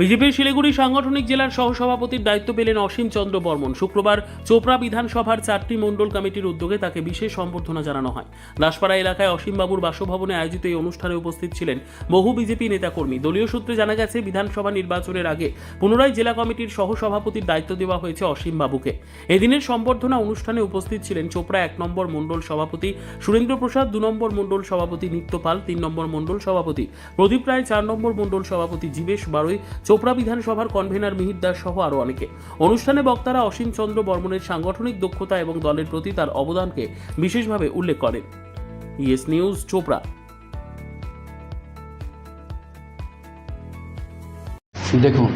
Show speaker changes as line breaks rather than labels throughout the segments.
বিজেপির শিলিগুড়ি সাংগঠনিক জেলার সহসভাপতির দায়িত্ব পেলেন অসীম চন্দ্র বর্মন। শুক্রবার চোপড়া বিধানসভার চারটি মণ্ডল কমিটির উদ্যোগে তাকে বিশেষ সম্বর্ধনা জানানো হয়। দাসপাড়া এলাকায় অসীমবাবুর বাসভবনে আয়োজিত এই অনুষ্ঠানে উপস্থিত ছিলেন বহু বিজেপি নেতাকর্মী। দলীয় সূত্রে জানা গেছে, বিধানসভা নির্বাচনের আগে পুনরায় জেলা কমিটির সহসভাপতির দায়িত্ব দেওয়া হয়েছে অসীম বাবুকে এদিনের সম্বর্ধনা অনুষ্ঠানে উপস্থিত ছিলেন চোপড়া এক নম্বর মণ্ডল সভাপতি সুরেন্দ্র প্রসাদ, দু নম্বর মণ্ডল সভাপতি নিত্যপাল তিন নম্বর মণ্ডল সভাপতি প্রদীপ রায়, চার নম্বর মণ্ডল সভাপতি জীবেশ বারুই চোপড়া বিধানসভার কনভেনার মিহির দাস সহ আরও অনেকে। অনুষ্ঠানে বক্তারা অসীম চন্দ্র বর্মনের সাংগঠনিক দক্ষতা এবং দলের প্রতি তার অবদানকে বিশেষভাবে উল্লেখ করেন। Yes news, Chopra.
দেখুন,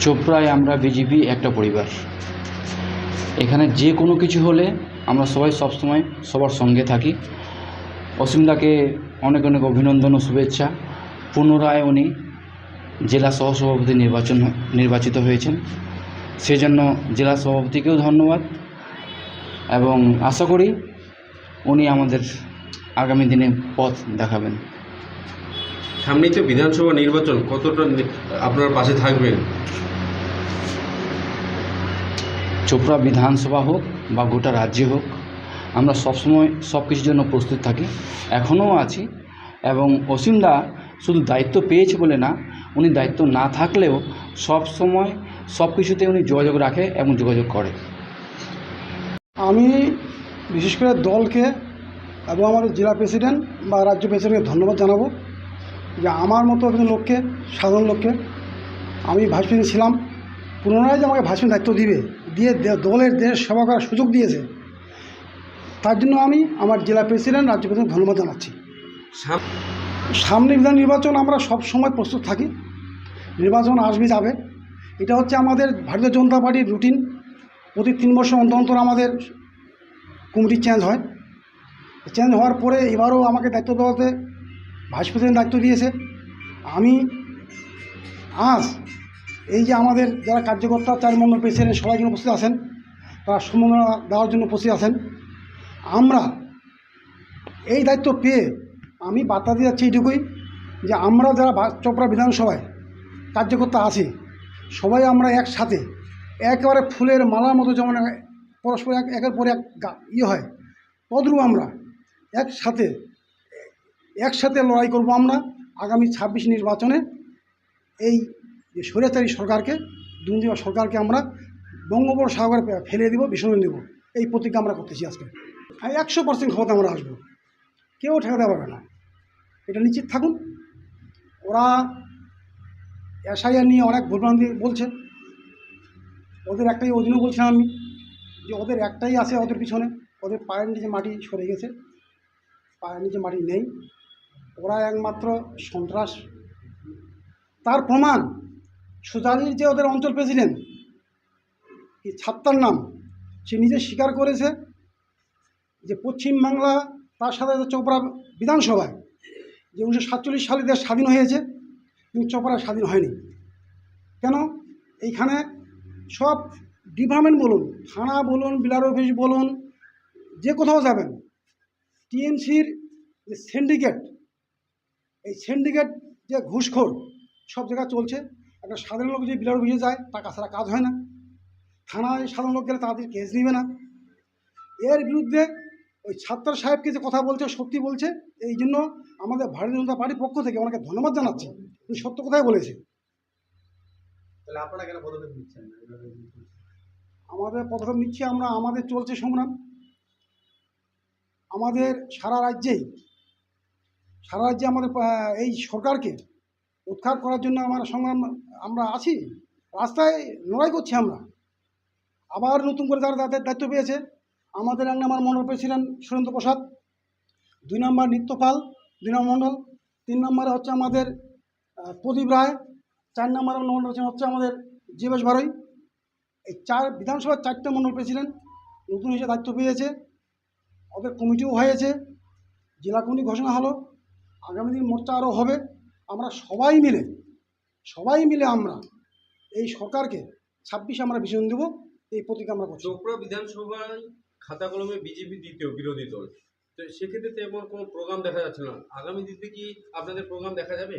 চোপড়ায় আমরা বিজেপি একটা পরিবার। এখানে যে কোনো কিছু হলে আমরা সবাই সবসময় সবার সঙ্গে থাকি। অসীমদাকে অনেক অনেক অভিনন্দন ও শুভেচ্ছা। পুনরায় উনি জেলা সহসভাপতি নির্বাচন নির্বাচিত হয়েছেন। সেজন্য জেলা সভাপতিকেও ধন্যবাদ এবং আশা করি উনি আমাদের আগামী দিনে পথ দেখাবেন।
সামনেই তো বিধানসভা নির্বাচন কতটা আপনার পাশে থাকবেন?
চোপড়া বিধানসভা হোক বা গোটা রাজ্যে হোক আমরা সবসময় সব কিছুর জন্য প্রস্তুত থাকি। এখনও আছি এবং অসীমদা শুধু দায়িত্ব পেয়েছে বলে না উনি দায়িত্ব না থাকলেও সব সময় সব কিছুতে উনি যোগাযোগ রাখে এবং যোগাযোগ করে।
আমি বিশেষ করে দলকে এবং আমাদের জেলা প্রেসিডেন্ট বা রাজ্য প্রেসিডেন্টকে ধন্যবাদ জানাব যে আমার মতো একজন লোককে সাধারণ লোককে আমি ভাইস প্রেসিডেন্ট ছিলাম পুনরায় যে আমাকে ভাইস প্রেসিডেন্ট দায়িত্ব দিবে দিয়ে দে- দলের দেশ সেবা করার সুযোগ দিয়েছে তার জন্য আমি আমার জেলা প্রেসিডেন্ট রাজ্য প্রেসিডেন্ট ধন্যবাদ জানাচ্ছি। সামনে বিধান নির্বাচন আমরা সব সময় প্রস্তুত থাকি। নির্বাচন আসবে, যাবে। এটা হচ্ছে আমাদের ভারতীয় জনতা পার্টির রুটিন। প্রতি তিন বছর অন্তর অন্তর আমাদের কমিটি চেঞ্জ হয়। চেঞ্জ হওয়ার পরে এবারও আমাকে দায়িত্ব দেওয়াতে ভাইস প্রেসিডেন্ট দায়িত্ব দিয়েছে। আমি আজ এই যে আমাদের যারা কার্যকর্তা, চার মন্ডল প্রেসিডেন্ট সবাই জন্য উপস্থিত আছেন, তারা সম্মাননা দেওয়ার জন্য উপস্থিত আছেন। আমরা এই দায়িত্ব পেয়ে আমি বার্তা দিয়ে যাচ্ছি এইটুকুই যে আমরা যারা চোপড়া বিধানসভায় কার্যকর্তা আছি, সবাই আমরা একসাথে একেবারে ফুলের মালার মতো যেমন পরস্পর এক একের পর এক ইয়ে হয়, তদ্রুপ আমরা একসাথে একসাথে লড়াই করব আমরা আগামী ছাব্বিশ নির্বাচনে এই যে স্বৈরাচারী সরকারকে দুর্নীতি সরকারকে আমরা বঙ্গোপর সাগরে ফেলে দেব, বিসর্জন দেব। এই প্রতিজ্ঞা আমরা করতেছি আজকে। একশো পার্সেন্ট ক্ষমতা আমরা আসব। কেউ ঠেকাতে পারবে না। এটা নিশ্চিত থাকুন। ওরা এসআইআর নিয়ে অনেক ভুলভ্রান্তি বলছে ওদের একটাই ওই জন্য বলছিলাম আমি যে ওদের একটাই আছে ওদের পিছনে। ওদের পায়ের নিচে মাটি সরে গেছে। পায়ের নিচে মাটি নেই। ওরা একমাত্র সন্ত্রাস। তার প্রমাণ, সুজালির যে ওদের অঞ্চল প্রেসিডেন্ট, কি ছাত্তার নাম, সে নিজে স্বীকার করেছে যে পশ্চিমবাংলা তার সাথে চোপড়া বিধানসভায়। যে উনিশশো সাতচল্লিশ সালে দেশ স্বাধীন হয়েছে, কিন্তু চোপড়া স্বাধীন হয়নি। কেন? এইখানে সব ডিপার্টমেন্ট বলুন, থানা বলুন, বিলার অফিস বলুন, যে কোথাও যাবেন, টিএমসির যে সিন্ডিকেট এই সিন্ডিকেট যে ঘুষখোর, সব জায়গায় চলছে। একটা সাধারণ লোক যদি বিলার অফিসে যায়, টাকা ছাড়া কাজ হয় না। থানায় সাধারণ লোক গেলে তাদের কেস নিবে না। এর বিরুদ্ধে ওই ছাত্র সাহেবকে যে কথা বলছে সত্যি বলছে এই জন্য আমাদের ভারতীয় জনতা পার্টির পক্ষ থেকে ওনাকে ধন্যবাদ জানাচ্ছি। উনি সত্য কথাই বলেছে। আমাদের পদক্ষেপ নিচ্ছি আমরা আমাদের চলছে সংগ্রাম। আমাদের সারা রাজ্যেই সারা রাজ্যে আমাদের এই সরকারকে উৎখাত করার জন্য আমার সংগ্রাম আমরা আছি। রাস্তায় লড়াই করছি আমরা। আবার নতুন করে যারা তাদের দায়িত্ব পেয়েছে আমাদের এক নম্বর মন্ডল প্রেসিডেন্ট সুরেন্দ্র প্রসাদ, দুই নম্বর নিত্যপাল দুই নম্বর মণ্ডল তিন নম্বরে হচ্ছে আমাদের প্রদীপ রায়, চার নম্বর মণ্ডল হচ্ছে আমাদের জীবেশ বারই এই চার, বিধানসভার চারটে মণ্ডল প্রেসিডেন্ট নতুন হিসেবে দায়িত্ব পেয়েছে, ওদের কমিটিও হয়েছে, জেলা কমিটি ঘোষণা হলো, আগামী দিন মোর্চা আরও হবে। আমরা সবাই মিলে সবাই মিলে আমরা এই সরকারকে ছাব্বিশে আমরা বিসর্জন দেবো, এই প্রতীক আমরা করছি।
বিধানসভায় খাতা কলমে বিজেপি দ্বিতীয় বিরোধী দল। তো সেক্ষেত্রে তেমন কোনো প্রোগ্রাম দেখা যাচ্ছে না। আগামী দিনে কি আপনাদের প্রোগ্রাম দেখা যাবে?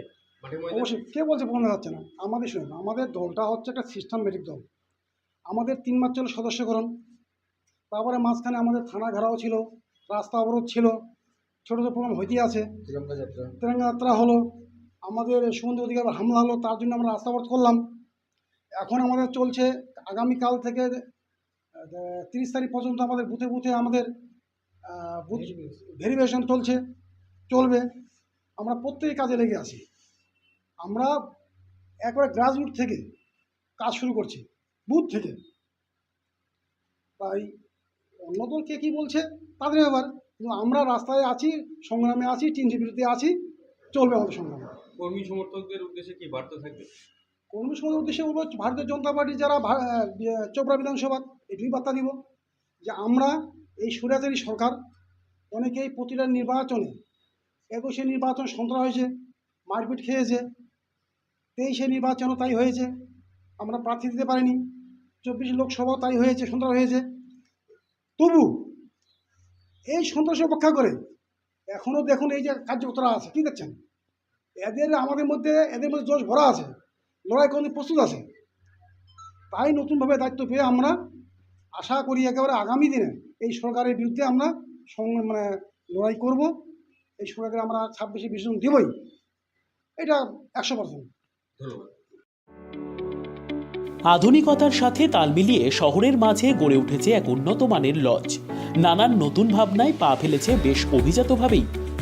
অবশ্যই। কে বলছে বন্ধ যাচ্ছে না? আমাদের শুনুন আমাদের দলটা হচ্ছে একটা সিস্টেমেটিক দল। আমাদের তিন মাস চলে সদস্যকরণ তারপরে মাঝখানে আমাদের থানা ঘেরাও ছিল রাস্তা অবরোধ ছিল ছোটো ছোটো প্রোগ্রাম হইতেই আছে। তেলেঙ্গা যাত্রা হলো আমাদের সুমন্ত অধিকার হামলা হলো তার জন্য আমরা রাস্তা অবরোধ করলাম। এখন আমাদের চলছে আগামীকাল থেকে তিরিশ তারিখ পর্যন্ত আমাদের বুথে বুথে আমাদের বুথ ভেরিফিকেশন চলছে, চলবে। আমরা প্রত্যেকে কাজে লেগে আছি। আমরা একবারে গ্রাসরুট থেকে কাজ শুরু করছি, বুথ থেকে। তাই অন্য দল কে কী বলছে তাদের ব্যাপার, কিন্তু আমরা রাস্তায় আছি, সংগ্রামে আছি টিনটির বিরুদ্ধে আছি, চলবে আমাদের সংগ্রাম।
কর্মী সমর্থকদের উদ্দেশ্যে কি বার্তা থাকবে?
কর্মী উদ্দেশ্যে বলব, ভারতীয় জনতা পার্টি যারা বি- চোপড়া বিধানসভা এটুকুই বার্তা দিব যে আমরা এই স্বৈরাচারী সরকার, অনেকেই প্রতিটা নির্বাচনে একুশে নির্বাচন সন্ত্রাস হয়েছে, মারপিট খেয়েছে, তেইশে নির্বাচনও তাই হয়েছে, আমরা প্রার্থী দিতে পারিনি, চব্বিশ লোকসভাও তাই হয়েছে, সন্ত্রাস হয়েছে। তবু এই সন্ত্রাস উপেক্ষা করে এখনও দেখুন এই যে কার্যকর্তারা আছে, কী দেখছেন? এদের আমাদের মধ্যে, এদের মধ্যে জোশ ভরা আছে। লড়াই করতে প্রস্তুত আছে। তাই নতুনভাবে দায়িত্ব পেয়ে আমরা আশা করি একেবারে আগামী দিনে এই সরকারের বিরুদ্ধে আমরা মানে লড়াই করব। এই সরকারকে আমরা ছাব্বিশে বিসর্জন দেবই। এটা একশো পার্সেন্ট।
আধুনিকতার সাথে তাল মিলিয়ে শহরের মাঝে গড়ে উঠেছে এক উন্নত মানের লজ। নানান নতুন ভাবনায় পা ফেলেছে বেশ অভিজাতভাবেই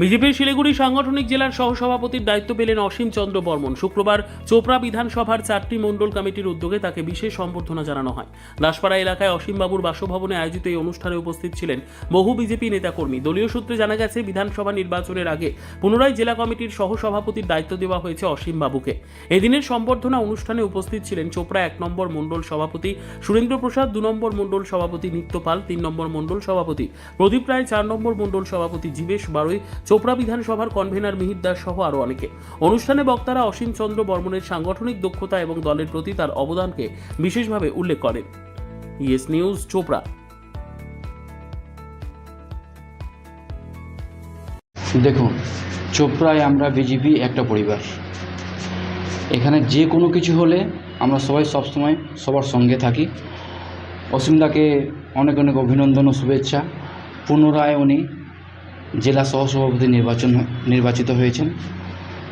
বিজেপির শিলিগুড়ি সাংগঠনিক জেলার সহসভাপতির দায়িত্ব পেলেন অসীম চন্দ্র বর্মন। শুক্রবার চোপড়া বিধানসভার চারটি মণ্ডল কমিটির উদ্যোগে তাকে বিশেষ সম্বর্ধনা জানানো হয়। দাসপাড়া এলাকায় অসীমবাবুর বাসভবনে আয়োজিত এই অনুষ্ঠানে উপস্থিত ছিলেন বহু বিজেপি নেতাকর্মী। দলীয় সূত্রে জানা গেছে, বিধানসভা নির্বাচনের আগে পুনরায় জেলা কমিটির সহসভাপতির দায়িত্ব দেওয়া হয়েছে অসীম বাবুকে এদিনের সম্বর্ধনা অনুষ্ঠানে উপস্থিত ছিলেন চোপড়া এক নম্বর মণ্ডল সভাপতি সুরেন্দ্র প্রসাদ, দু নম্বর মণ্ডল সভাপতি নিত্যপাল তিন নম্বর মণ্ডল সভাপতি প্রদীপ রায়, চার নম্বর মণ্ডল সভাপতি জীবেশ বারোই চোপড়া বিধানসভার কনভেনার মিহির দাস সহ আরও অনেকে। অনুষ্ঠানে বক্তারা অসীম চন্দ্র বর্মনের সাংগঠনিক দক্ষতা এবং দলের প্রতি তার অবদানকে বিশেষভাবে উল্লেখ করেন। Yes news, Chopra.
দেখুন, চোপড়ায় আমরা বিজেপি একটা পরিবার। এখানে যে কোনো কিছু হলে আমরা সবাই সবসময় সবার সঙ্গে থাকি। অসীমদাকে অনেক অনেক অভিনন্দন ও শুভেচ্ছা। পুনরায় উনি জেলা সহসভাপতি নির্বাচন নির্বাচিত হয়েছেন।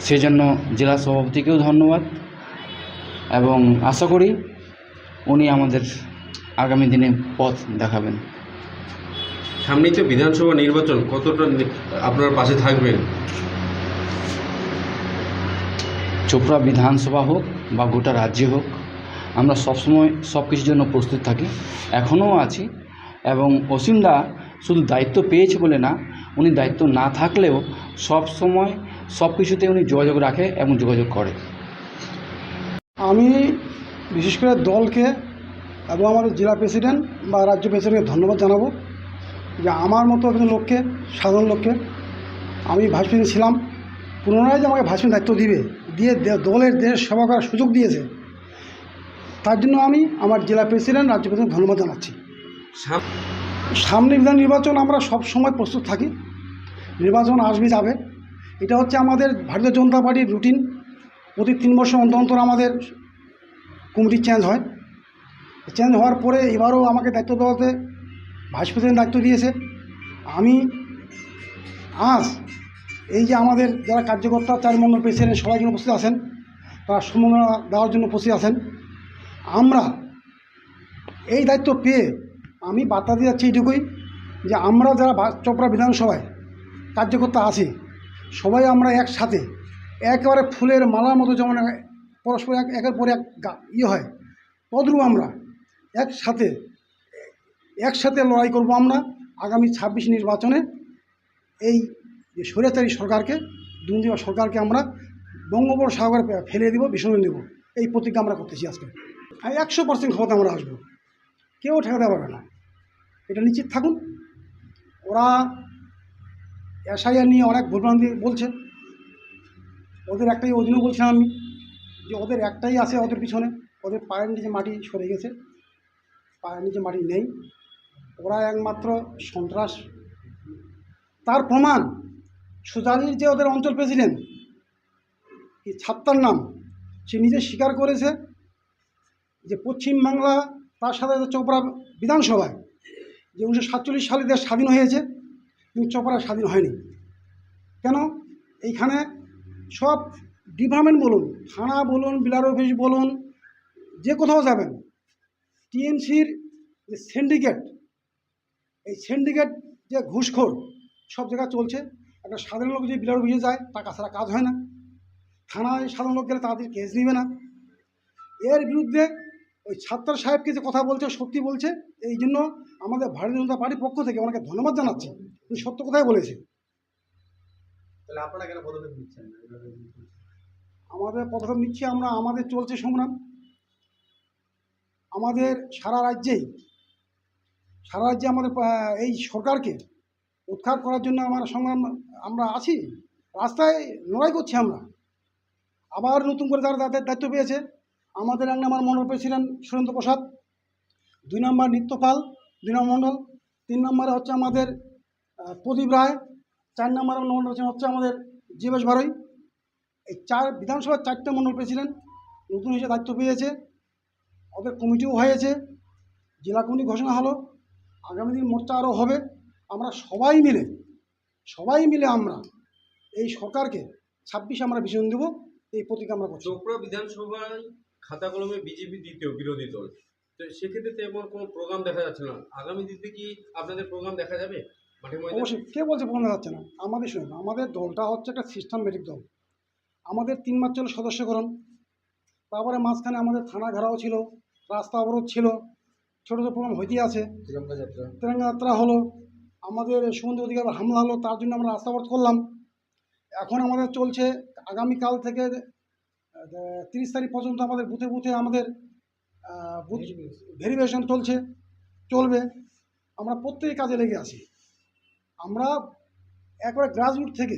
সেজন্য জেলা সভাপতিকেও ধন্যবাদ এবং আশা করি উনি আমাদের আগামী দিনে পথ দেখাবেন।
সামনে তো বিধানসভা নির্বাচন কতটা আপনার পাশে থাকবেন?
চোপড়া বিধানসভা হোক বা গোটা রাজ্যে হোক আমরা সবসময় সব কিছুর জন্য প্রস্তুত থাকি। এখনও আছি এবং অসীমদা শুধু দায়িত্ব পেয়েছে বলে না উনি দায়িত্ব না থাকলেও সব সময় সব কিছুতে উনি যোগাযোগ রাখে এবং যোগাযোগ করে।
আমি বিশেষ করে দলকে এবং আমার জেলা প্রেসিডেন্ট বা রাজ্য প্রেসিডেন্টকে ধন্যবাদ জানাব যে আমার মতো একজন লোককে সাধারণ লোককে আমি ভাইস প্রেসিডেন্ট ছিলাম পুনরায় যে আমাকে ভাইস প্রেসিডেন্ট দায়িত্ব দিবে দিয়ে দে- দলের দেশ সেবা করার সুযোগ দিয়েছে তার জন্য আমি আমার জেলা প্রেসিডেন্ট রাজ্য প্রেসিডেন্ট ধন্যবাদ জানাচ্ছি। সামনে বিধান নির্বাচন আমরা সব সময় প্রস্তুত থাকি। নির্বাচন আসবে, যাবে। এটা হচ্ছে আমাদের ভারতীয় জনতা পার্টির রুটিন। প্রতি তিন বছর অন্তর অন্তর আমাদের কমিটি চেঞ্জ হয়। চেঞ্জ হওয়ার পরে এবারও আমাকে দায়িত্ব দেওয়াতে ভাইস প্রেসিডেন্ট দায়িত্ব দিয়েছে। আমি আজ এই যে আমাদের যারা কার্যকর্তা, চার মন্ডল প্রেসিডেন্ট সবাই জন্য উপস্থিত আছেন, তারা সম্মাননা দেওয়ার জন্য উপস্থিত আছেন। আমরা এই দায়িত্ব পেয়ে আমি বার্তা দিয়ে যাচ্ছি এইটুকুই যে আমরা যারা চোপড়া বিধানসভায় কার্যকর্তা আছি, সবাই আমরা একসাথে একেবারে ফুলের মালার মতো যেমন পরস্পর এক একের পর এক ইয়ে হয়, তদ্রুপ আমরা একসাথে একসাথে লড়াই করব আমরা আগামী ছাব্বিশ নির্বাচনে এই যে স্বৈরাচারী সরকারকে দুর্নীতি সরকারকে আমরা বঙ্গোপর সাগরে ফে- ফেলে দেব, বিসর্জন দেব। এই প্রতিজ্ঞা আমরা করতেছি আজকে। একশো পার্সেন্ট ক্ষমতা আমরা আসব। কেউ ঠেকাতে পারবে না। এটা নিশ্চিত থাকুন। ওরা এসআইআর নিয়ে অনেক ভুলভ্রান্তি বলছে ওদের একটাই জন্য বলছিলাম আমি যে ওদের একটাই আছে ওদের পিছনে। ওদের পায়ের নিচে মাটি সরে গেছে। পায়ের নিচে মাটি নেই। ওরা একমাত্র সন্ত্রাস। তার প্রমাণ, সুজালির যে ওদের অঞ্চল প্রেসিডেন্ট, এই ছাত্তার নাম, সে নিজে স্বীকার করেছে যে পশ্চিমবাংলা, তার সাথে চোপড়া বিধানসভায়। যে উনিশশো সাতচল্লিশ সালে দেশ স্বাধীন হয়েছে, কিন্তু চোপড়া স্বাধীন হয়নি। কেন? এইখানে সব ডিপার্টমেন্ট বলুন, থানা বলুন, বিলার অফিস বলুন, যে কোথাও যাবেন, টিএমসির যে সিন্ডিকেট এই সিন্ডিকেট যে ঘুষখোর, সব জায়গায় চলছে। একটা সাধারণ লোক যে বিলার অফিসে যায়, টাকা ছাড়া কাজ হয় না। থানায় সাধারণ লোক গেলে তাদের কেস নিবে না। এর বিরুদ্ধে ওই ছাত্র সাহেবকে যে কথা বলছে, সত্যি বলছে এই জন্য আমাদের ভারতীয় জনতা পার্টির পক্ষ থেকে ওনাকে ধন্যবাদ জানাচ্ছি। উনি সত্য কথাই বলেছে
তাহলে আপনারা কেন পদক্ষেপ নিচ্ছেন
আমাদের পদক্ষেপ নিচ্ছি আমরা আমাদের চলছে সংগ্রাম। আমাদের সারা রাজ্যেই সারা রাজ্যে আমাদের এই সরকারকে উৎখাত করার জন্য আমার সংগ্রাম আমরা আছি। রাস্তায় লড়াই করছি আমরা। আবার নতুন করে তারা তাদের দায়িত্ব পেয়েছে আমাদের এক আমার মন্ডল প্রেসিডেন্ট সুরেন্দ্র প্রসাদ দুই নম্বর নিত্যপাল, দুই নম্বর মণ্ডল, তিন নম্বরে হচ্ছে আমাদের প্রদীপ রায়, চার নম্বর মণ্ডল হচ্ছে আমাদের জীবেশ বারই এই চার, বিধানসভার চারটে মণ্ডল প্রেসিডেন্ট নতুন হিসেবে দায়িত্ব পেয়েছে, ওদের কমিটিও হয়েছে, জেলা কমিটি ঘোষণা হলো, আগামী দিন মোর্চা আরও হবে। আমরা সবাই মিলে সবাই মিলে আমরা এই সরকারকে ছাব্বিশে আমরা বিসর্জন দেবো, এই প্রতীক আমরা করছি।
বিধানসভায় খাতা কলমে বিজেপি দ্বিতীয় বিরোধী দল। তো সেক্ষেত্রে তেমন কোনো প্রোগ্রাম দেখা যাচ্ছে না। আগামী দিনে কি আপনাদের প্রোগ্রাম দেখা যাবে?
অবশ্যই। কে বলছে পৌঁছে যাচ্ছে না? আমাদের শুনুন আমাদের দলটা হচ্ছে একটা সিস্টেমেটিক দল। আমাদের তিন মাস ছিল সদস্যকরণ তারপরে মাঝখানে আমাদের থানা ঘেরাও ছিল রাস্তা অবরোধ ছিল ছোটো ছোটো প্রোগ্রাম হইতেই আছে।
তিরঙ্গা যাত্রা।
হলো আমাদের সুগন্ধি অধিকার হামলা হলো তার জন্য আমরা রাস্তা অবরোধ করলাম। এখন আমাদের চলছে আগামীকাল থেকে তিরিশ তারিখ পর্যন্ত আমাদের বুথে বুথে আমাদের ভেরিফিকেশন চলছে চলবে। আমরা প্রত্যেকে কাজে লেগে আছি। আমরা একবারে গ্রাসরুট থেকে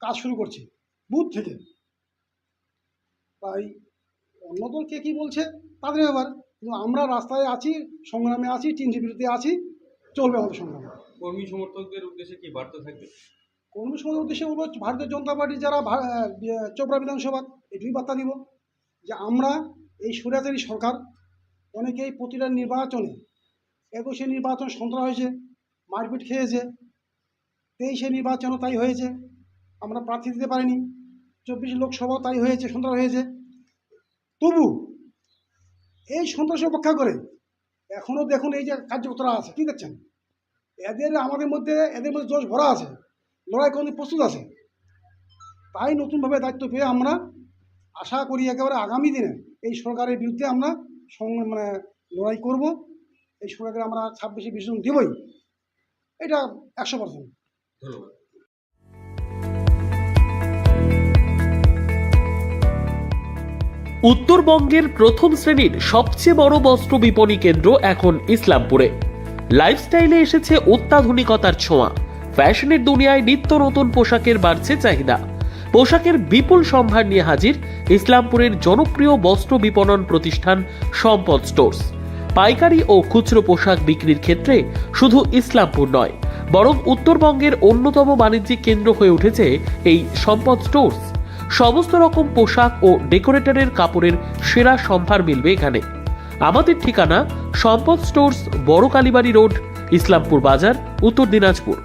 কাজ শুরু করছি বুথ থেকে। তাই অন্য দল কে কী বলছে তাদের ব্যাপার। কিন্তু আমরা রাস্তায় আছি সংগ্রামে আছি টিনসি বিরুদ্ধে আছি চলবে আমাদের সংগ্রাম।
কর্মী সমর্থকদের উদ্দেশ্যে কি বার্তা থাকবে?
কর্মী সমাজের উদ্দেশ্যে বলব ভারতীয় জনতা পার্টি যারা চোপড়া বিধানসভা এটুকুই বার্তা দিব যে আমরা এই স্বৈরাচারী সরকার অনেকেই প্রতিটা নির্বাচনে একুশে নির্বাচন সন্ত্রাস হয়েছে, মারপিট খেয়েছে, তেইশে নির্বাচনও তাই হয়েছে, আমরা প্রার্থী দিতে পারিনি, চব্বিশ লোকসভাও তাই হয়েছে, সন্ত্রাস হয়েছে। তবু এই সন্ত্রাস উপেক্ষা করে এখনও দেখুন এই যে কার্যকর্তারা আছে, কী দেখছেন? এদের আমাদের মধ্যে, এদের মধ্যে জোশ ভরা আছে, লড়াই করতে প্রস্তুত আছে। তাই নতুনভাবে দায়িত্ব পেয়ে আমরা আশা করি একেবারে আগামী দিনে এই সরকারের বিরুদ্ধে আমরা মানে লড়াই করব। এই সরকারে আমরা ছাব্বিশে বিসর্জন দেবই। এটা একশো পার্সেন্ট।
ধন্যবাদ।
উত্তরবঙ্গের প্রথম শ্রেণির সবচেয়ে বড় বস্ত্র বিপণী কেন্দ্র এখন ইসলামপুরে। লাইফস্টাইলে এসেছে অত্যাধুনিকতার ছোঁয়া। ফ্যাশনের দুনিয়ায় নিত্য নতুন পোশাকের বাড়ছে চাহিদা। পোশাকের বিপুল সম্ভার নিয়ে হাজির ইসলামপুরের জনপ্রিয় বস্ত্র বিপণন প্রতিষ্ঠান সম্পদ স্টোর্স। পাইকারি ও খুচরো পোশাক বিক্রির ক্ষেত্রে শুধু ইসলামপুর নয়, বরং উত্তরবঙ্গের অন্যতম বাণিজ্যিক কেন্দ্র হয়ে উঠেছে এই সম্পদ স্টোর্স। সমস্ত রকম পোশাক ও ডেকোরেটরের কাপড়ের সেরা সম্ভার মিলবে এখানে। আমাদের ঠিকানা সম্পদ স্টোর্স বড় কালীবাড়ি রোড, ইসলামপুর বাজার, উত্তর দিনাজপুর।